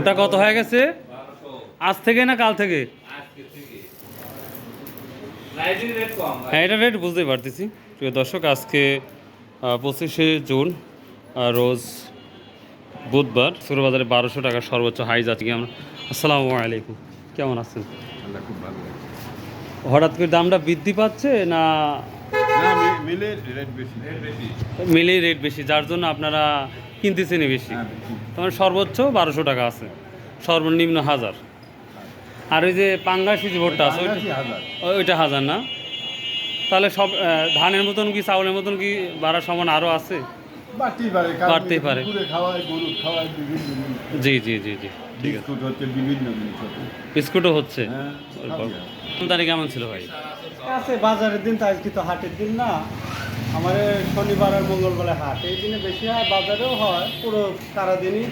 ওটা কত হয়ে গেছে? আজ থেকে না কাল থেকে? হ্যাঁ এটা রেট বুঝতেই পারতেছি। প্রিয় দর্শক আজকে পঁচিশে জুন রোজ বুধবার সুরবাজারে বারোশো টাকা সর্বোচ্চ হাই যাচ্ছে কি আমরা। আসসালামু আলাইকুম। কেমন আছেন? হঠাৎ করে দামটা বৃদ্ধি পাচ্ছে না? না মিলে রেট বেশি যার জন্য আপনারা কিনতেছেনই বেশি। হ্যাঁ বেশি তোমার সর্বোচ্চ বারোশো টাকা আছে সর্বনিম্ন হাজার। আর ওই যে পাঙ্গাসি যে ভোটটা আছে ওইটা- হাজার না? তাহলে সব ধানের মতন কি চাউলের মতন কি বাড়ার সমান আরও আছে? বাড়তেই পারে। জি জি জি জি। ঠিক আছে। বিস্কুটও হচ্ছে? হ্যাঁ। আমদানি কেমন ছিল ভাই? আছে বাজারের দিন তো আজকে তো হাটের দিন না। আমার শনিবার আর মঙ্গলবার হাট। এই দিনে বেশি হয় বাজারেও হয় পুরো সারাদিনই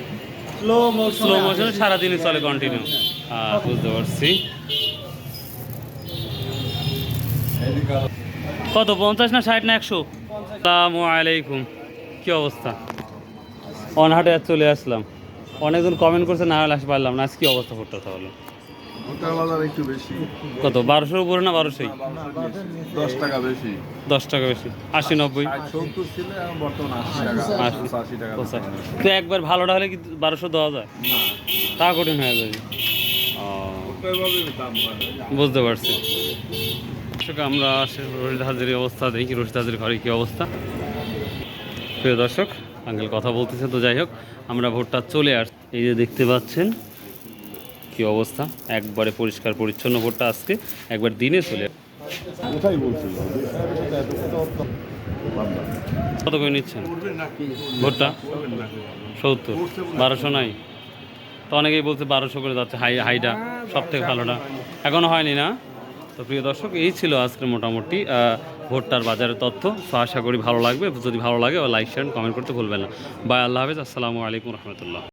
স্লো মোশন স্লো মোশনে সারাদিনই চলে কন্টিনিউ বুঝতে পারছি। কত পঞ্চাশ না ষাট না একশো? আসসালামু আলাইকুম। কি অবস্থা? অনহাটে চলে আসলাম। অনেকজন কমেন্ট করছে না হলে আসতে পারলাম না। আজ কি অবস্থা করতে তাহলে? ভুট্টার বাজার একটু বেশি। কত বারোশোর উপরে না বারোশোই? দশ টাকা বেশি। দশ টাকা বেশি আশি নব্বই? আশি টাকা। তো একবার ভালোটা হলে কি বারোশো দেওয়া যায়? তা কঠিন হয়ে যাবে। বুঝতে পারছি। দর্শক আমরা আসে রশিদ হাজির অবস্থা দেখি রশিদ হাজির ঘরে কী অবস্থা? প্রিয় দর্শক আঙ্কেল কথা বলতেছে তো যাই হোক আমরা ভোটটা চলে আস এই যে দেখতে পাচ্ছেন কি অবস্থা? একবারে পরিষ্কার পরিচ্ছন্ন ভোটটা আজকে একবার দিনে চলে। কত করে নিচ্ছেন? ভোটটা? সত্তর। বারোশো নাই? তো অনেকেই বলছে বারোশো করে যাচ্ছে হাই হাইটা সব থেকে ভালোটা। এখনও হয়নি না? তো প্রিয় দর্শক এই ছিল আজকের মোটামুটি ভোটটার বাজারের তথ্য। তো আশা করি ভালো লাগবে। যদি ভালো লাগে লাইক শেয়ার কমেন্ট করতে ভুলবেন না। বাই আল্লাহ হাফেজ। আসসালামু আলাইকুম রহমতুল্লাহ।